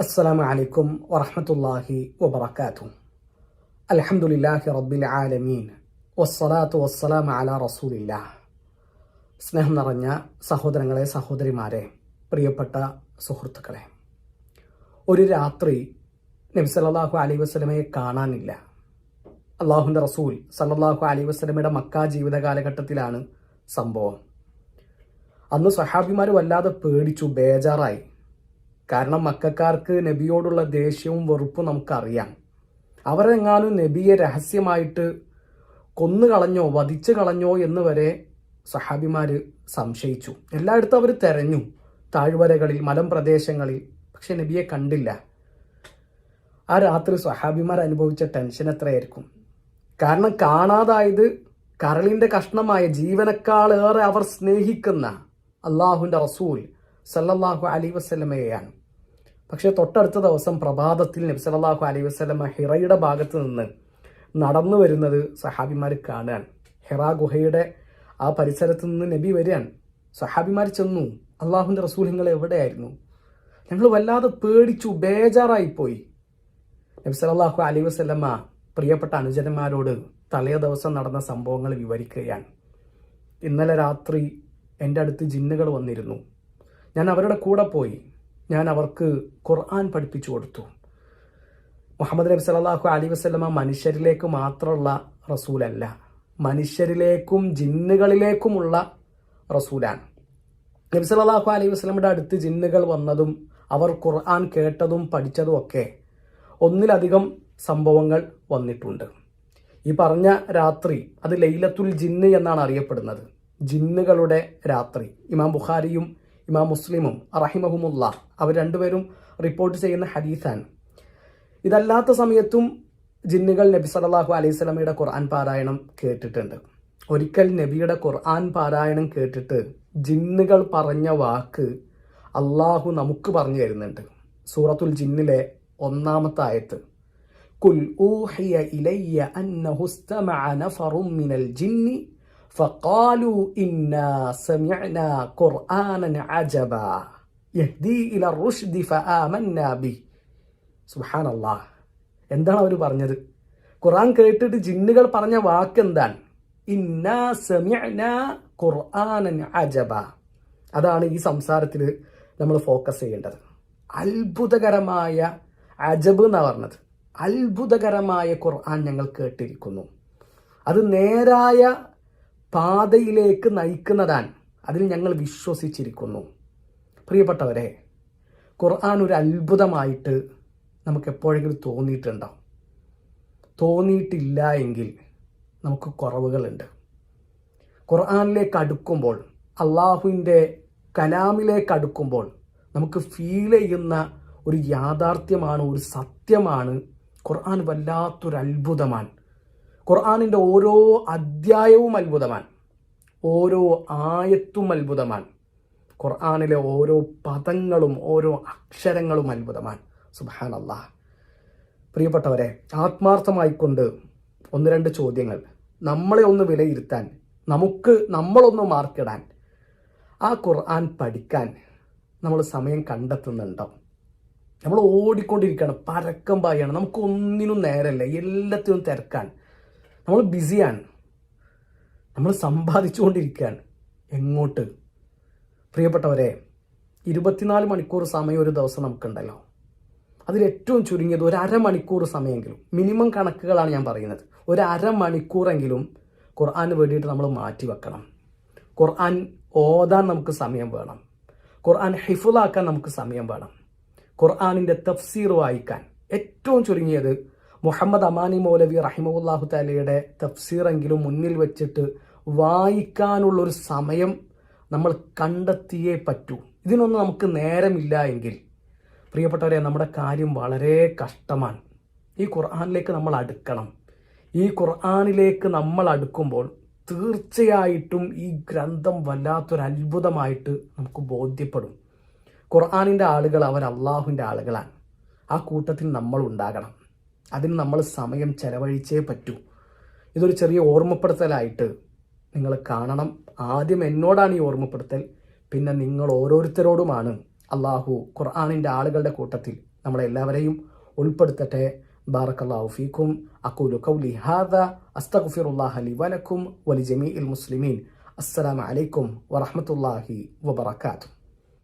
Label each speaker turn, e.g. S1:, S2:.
S1: അസ്സലാമു അലൈക്കും വറഹമത്തല്ലാഹി വബർക്കാത്തു അലഹമുല്ലാഹി റബ്ബിൽ ആലമീൻ. വസ്സലാത്തു വസ്സലാം അല റസൂലില്ല. സ്നേഹം നിറഞ്ഞ സഹോദരങ്ങളെ സഹോദരിമാരെ പ്രിയപ്പെട്ട സുഹൃത്തുക്കളെ. ഒരു രാത്രി നബി സല്ലാഹു അലൈ വസ്ലമയെ കാണാനില്ല. അള്ളാഹുന്റെ റസൂൽ സല്ലാഹു അലൈ വസ്ലമയുടെ മക്ക ജീവിത കാലഘട്ടത്തിലാണ് സംഭവം. അന്ന് സഹാബിമാർ വല്ലാതെ പേടിച്ചു ബേജാറായി. കാരണം മക്കാർക്ക് നബിയോടുള്ള ദേഷ്യവും വെറുപ്പും നമുക്കറിയാം. അവരെങ്ങാനും നബിയെ രഹസ്യമായിട്ട് കൊന്നു കളഞ്ഞോ വധിച്ചു കളഞ്ഞോ എന്ന് വരെ സഹാബിമാർ സംശയിച്ചു. എല്ലായിടത്തും അവർ തെരഞ്ഞു. താഴ്വരകളിൽ മലമ്പ്രദേശങ്ങളിൽ. പക്ഷെ നബിയെ കണ്ടില്ല. ആ രാത്രി സഹാബിമാർ അനുഭവിച്ച ടെൻഷൻ എത്രയായിരിക്കും? കാരണം കാണാതായത് കരളിന്റെ കഷ്ണമായ ജീവനക്കാളേറെ അവർ സ്നേഹിക്കുന്ന അള്ളാഹുവിന്റെ റസൂൽ സല്ലല്ലാഹു അലൈ വസ്ലമയെയാണ് പക്ഷേ തൊട്ടടുത്ത ദിവസം പ്രഭാതത്തിൽ നബി സല്ലല്ലാഹു അലൈഹി വസ്ലമ ഹിറയുടെ ഭാഗത്ത് നിന്ന് നടന്നു വരുന്നത് സഹാബിമാർ കാണുകയാണ് ഹിറ ഗുഹയുടെ ആ പരിസരത്ത് നിന്ന് നബി വരികയാണ് സഹാബിമാർ ചെന്നു. അള്ളാഹുവിന്റെ റസൂലിങ്ങൾ എവിടെയായിരുന്നു? ഞങ്ങൾ വല്ലാതെ പേടിച്ചു ബേജാറായിപ്പോയി. നബി സല്ലല്ലാഹു അലൈഹി വസല്ലമ പ്രിയപ്പെട്ട അനുജന്മാരോട് തലേ ദിവസം നടന്ന സംഭവങ്ങൾ വിവരിക്കുകയാണ്. ഇന്നലെ രാത്രി എന്റെ അടുത്ത് ജിന്നുകൾ വന്നിരുന്നു. ഞാൻ അവരുടെ കൂടെ പോയി. ഞാൻ അവർക്ക് ഖുർആൻ പഠിപ്പിച്ചു കൊടുത്തു. മുഹമ്മദ് നബി സല്ലല്ലാഹു അലി വസ്ലമ മനുഷ്യരിലേക്ക് മാത്രമുള്ള റസൂലല്ല. മനുഷ്യരിലേക്കും ജിന്നുകളിലേക്കുമുള്ള റസൂലാണ്. നബി സല്ലല്ലാഹു അലൈഹി വസ്ലമിയുടെ അടുത്ത് ജിന്നുകൾ വന്നതും അവർ ഖുർആൻ കേട്ടതും പഠിച്ചതും ഒക്കെ ഒന്നിലധികം സംഭവങ്ങൾ വന്നിട്ടുണ്ട്. ഈ പറഞ്ഞ രാത്രി അത് ലൈലത്തുൽ ജിന്ന് എന്നാണ് അറിയപ്പെടുന്നത്. ജിന്നുകളുടെ രാത്രി. ഇമാം ബുഖാരിയും ഇമാം മുസ്ലിമും റഹിമഹുമുല്ല അവർ രണ്ടുപേരും റിപ്പോർട്ട് ചെയ്യുന്ന ഹദീസാണ്. ഇതല്ലാത്ത സമയത്തും ജിന്നുകൾ നബി സല്ലല്ലാഹു അലൈഹി സ്വലമയുടെ ഖുർആൻ പാരായണം കേട്ടിട്ടുണ്ട്. ഒരിക്കൽ നബിയുടെ ഖുർആൻ പാരായണം കേട്ടിട്ട് ജിന്നുകൾ പറഞ്ഞ വാക്ക് അള്ളാഹു നമുക്ക് പറഞ്ഞു തരുന്നുണ്ട്. സൂറത്തുൽ ജിന്നിലെ ഒന്നാമത്തെ ആയത്ത് കുൽ ഊഹിയ ഇലയ്യ അന്നഹുസ്തമഅ നഫറും മിനൽ ജിന്നി فقالوا إنا سمعنا قرآنا عجبا يهدي إلى الرشد فآمنا به സുഹാൻ അള്ളാഹ് എന്താണ് അവർ പറഞ്ഞത് ഖുർആൻ കേട്ടിട്ട് ജിന്നുകൾ പറഞ്ഞ വാക്ക് എന്താണ് ഇന്നാ സമയന ഖുർആനൻ അജബ അതാണ് ഈ സംസാരത്തിൽ നമ്മൾ ഫോക്കസ് ചെയ്യേണ്ടത് അത്ഭുതകരമായ അജബ് എന്നാണ് പറഞ്ഞത് അത്ഭുതകരമായ ഖുർആൻ ഞങ്ങൾ കേട്ടിരിക്കുന്നു അത് നേരായ പാതയിലേക്ക് നയിക്കുന്നതാണ് അതിൽ ഞങ്ങൾ വിശ്വസിച്ചിരിക്കുന്നു. പ്രിയപ്പെട്ടവരെ ഖുർആൻ ഒരു അത്ഭുതമായിട്ട് നമുക്ക് എപ്പോഴെങ്കിലും തോന്നിയിട്ടുണ്ടോ? തോന്നിയിട്ടില്ല എങ്കിൽ നമുക്ക് കുറവുകളുണ്ട്. ഖുർആാനിലേക്ക് അടുക്കുമ്പോൾ അള്ളാഹുവിന്റെ കലാമിലേക്ക് അടുക്കുമ്പോൾ നമുക്ക് ഫീൽ ചെയ്യുന്ന ഒരു യാഥാർത്ഥ്യമാണ് ഒരു സത്യമാണ്. ഖുർആൻ വല്ലാത്തൊരു അത്ഭുതമാണ്. ഖുർആാനിന്റെ ഓരോ അധ്യായവും അത്ഭുതമാണ്. ഓരോ ആയത്തും അത്ഭുതമാണ്. ഖുർആാനിലെ ഓരോ പദങ്ങളും ഓരോ അക്ഷരങ്ങളും അത്ഭുതമാണ്. സുബാൻ അള്ളാഹ് പ്രിയപ്പെട്ടവരെ ആത്മാർത്ഥമായിക്കൊണ്ട് ഒന്ന് രണ്ട് ചോദ്യങ്ങൾ. നമ്മളെ ഒന്ന് വിലയിരുത്താൻ നമുക്ക് നമ്മളൊന്ന് മാർക്കിടാൻ ആ ഖുർആൻ പഠിക്കാൻ നമ്മൾ സമയം കണ്ടെത്തുന്നുണ്ടോ? നമ്മൾ ഓടിക്കൊണ്ടിരിക്കുകയാണ് പരക്കം പായാണ് നമുക്ക് ഒന്നിനും നേരല്ല എല്ലാത്തിനും തിരക്കാൻ നമ്മൾ ബിസിയാണ്. നമ്മൾ സമ്പാദിച്ചുകൊണ്ടിരിക്കുകയാണ് എങ്ങോട്ട്? പ്രിയപ്പെട്ടവരെ ഇരുപത്തിനാല് മണിക്കൂർ സമയം ഒരു ദിവസം നമുക്കുണ്ടല്ലോ. അതിൽ ഏറ്റവും ചുരുങ്ങിയത് ഒരു അരമണിക്കൂർ സമയമെങ്കിലും. മിനിമം കണക്കുകളാണ് ഞാൻ പറയുന്നത്. ഒരു അരമണിക്കൂറെങ്കിലും ഖുർആൻ വേണ്ടിയിട്ട് നമ്മൾ മാറ്റി വെക്കണം ഖുർആൻ ഓതാൻ നമുക്ക് സമയം വേണം. ഖുർആൻ ഹിഫുലാക്കാൻ നമുക്ക് സമയം വേണം. ഖുർആാനിന്റെ തഫ്സീർ വായിക്കാൻ. ഏറ്റവും ചുരുങ്ങിയത് മുഹമ്മദ് അമാനി മൗലവി റഹിമുല്ലാഹു താലയുടെ തഫ്സീറെങ്കിലും മുന്നിൽ വെച്ചിട്ട് വായിക്കാനുള്ള ഒരു സമയം നമ്മൾ കണ്ടെത്തിയേ പറ്റൂ. ഇതിനൊന്നും നമുക്ക് നേരമില്ല എങ്കിൽ. പ്രിയപ്പെട്ടവരെ നമ്മുടെ കാര്യം വളരെ കഷ്ടമാണ്. ഈ ഖുർആാനിലേക്ക് നമ്മൾ അടുക്കണം. ഈ ഖുർആാനിലേക്ക് നമ്മൾ അടുക്കുമ്പോൾ തീർച്ചയായിട്ടും ഈ ഗ്രന്ഥം വല്ലാത്തൊരു അത്ഭുതമായിട്ട് നമുക്ക് ബോധ്യപ്പെടും. ഖുർആാനിന്റെ ആളുകൾ അവർ അള്ളാഹുവിന്റെ ആളുകളാണ്. ആ കൂട്ടത്തിൽ നമ്മൾ ഉണ്ടാകണം. അതിന് നമ്മൾ സമയം ചെലവഴിച്ചേ പറ്റൂ. ഇതൊരു ചെറിയ ഓർമ്മപ്പെടുത്തലായിട്ട് നിങ്ങൾ കാണണം. ആദ്യം എന്നോടാണ് ഈ ഓർമ്മപ്പെടുത്തൽ. പിന്നെ നിങ്ങൾ ഓരോരുത്തരോടുമാണ് അള്ളാഹു ഖുർആാനിന്റെ ആളുകളുടെ കൂട്ടത്തിൽ നമ്മളെല്ലാവരെയും ഉൾപ്പെടുത്തട്ടെ. ബാറക്കല്ലാഹു ഫീക്കും. അക്കൂലു കൗലി ഹാദ. അസ്തഗ്ഫിറുല്ലാഹ ലി വലക്കും. വലി ജമീഇൽ മുസ്ലിമീൻ. അസ്സലാമു അലൈക്കും വറഹ്മത്തുള്ളാഹി വബറകാതുഹു.